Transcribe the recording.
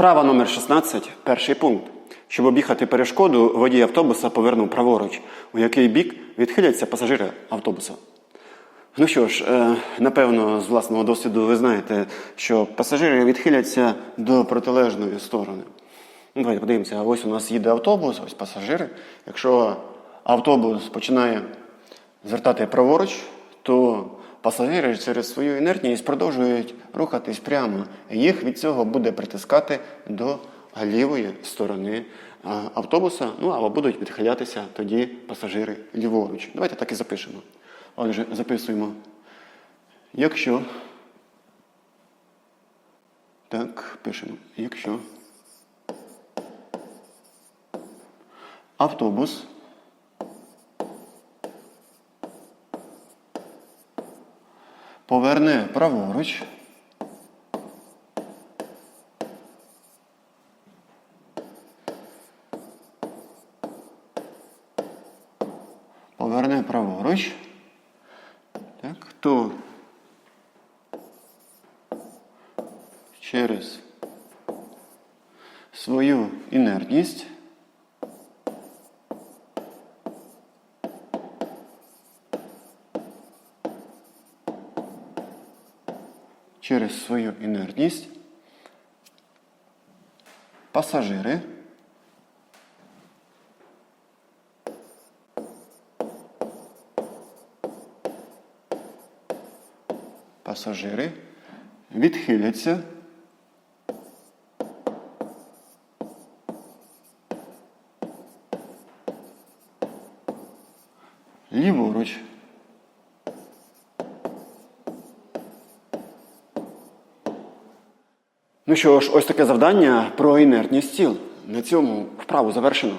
Вправа номер 16, перший пункт. Щоб об'їхати перешкоду, водій автобуса повернув праворуч, у який бік відхиляться пасажири автобуса. Ну що ж, е, напевно, з власного досвіду ви знаєте, що пасажири відхиляться до протилежної сторони. Ну, давайте подивимося, ось у нас їде автобус, ось пасажири. Якщо автобус починає звертати праворуч, то пасажири через свою інертність продовжують рухатись прямо. Їх від цього буде притискати до лівої сторони автобуса, ну або будуть відхилятися тоді пасажири ліворуч. Давайте так і запишемо. Отже, записуємо. Якщо. Так, пишемо. Якщо автобус поверне праворуч. Поверне праворуч. Так, то через свою інертність через свою інертність пасажири пасажири відхиляться ліворуч. Ну що ж, ось таке завдання про інертність тіл. На цьому вправу завершено.